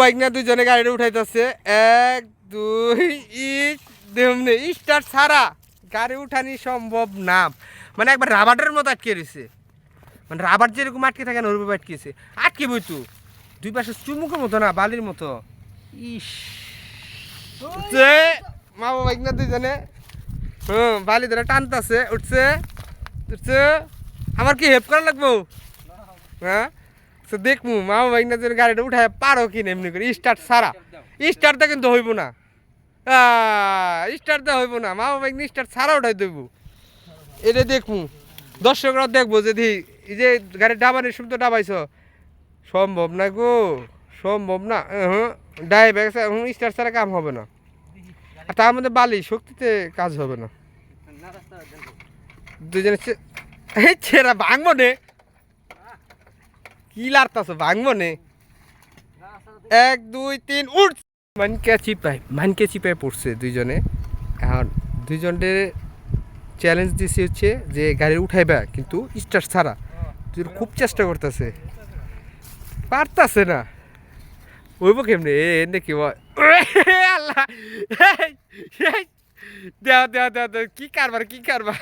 Bike না দুজনে গাড়িটা উঠাইতেছে। এক, দুই, ইস দেমনে স্টার্ট ছাড়া। গাড়ি উঠানি সম্ভব না। মানে একবার রাবারের মতো আটকে রয়েছে মানে রাবার যেরকম আটকে থাকে না ওরকম আটকেছে আটকে বই তো। দুই পাশে চুমুকের মতো না, বালির মতো। ইস। উঠছে। মা বাবা না দুজনে হুম, বালি ধরে টানতেছে। উঠছে। উঠছে। আমার কি হেল্প করা লাগবো? হ্যাঁ? তো দেখমু মা বাবা বাইক না দুজনে গাড়িটা উঠায় পারো কি না এমনি করে। স্টার্ট সারা স্টার্টটা কিন্তু হইব না। স্টার্টটা হইব না। মা বাবা বাইক স্টার্ট সারা উঠাই দেব। এটা দেখমু। দর্শকরা দেখব যদি এই যে গাড়ি ডাবানির শুধু ডাবাইছ। সম্ভব না গো। সম্ভব না। হ্যাঁ ডাইভ স্টার্ট ছাড়া কাম হবে না। আর তার মধ্যে বালি, শক্তিতে কাজ হবে না। দুজনে চে- এই ছেড়া ভাঙবো নে। কি লাড়তাছ ভাঙবো নে? এক দুই তিন উঠ! মানকে চিপাই মানকে চিপাই পড়ছে দুইজনে। এখন দুইজনের চ্যালেঞ্জ দিছে হচ্ছে যে গাড়ি উঠাইবা কিন্তু স্টার্ট ছাড়া। তুই খুব চেষ্টা করতেছে। পারতাছে না। ওইব কেমনে? এ এনে কি আল্লাহ! এই, এই, দেও দেও দেও দেও কি কারবার কি কারবার?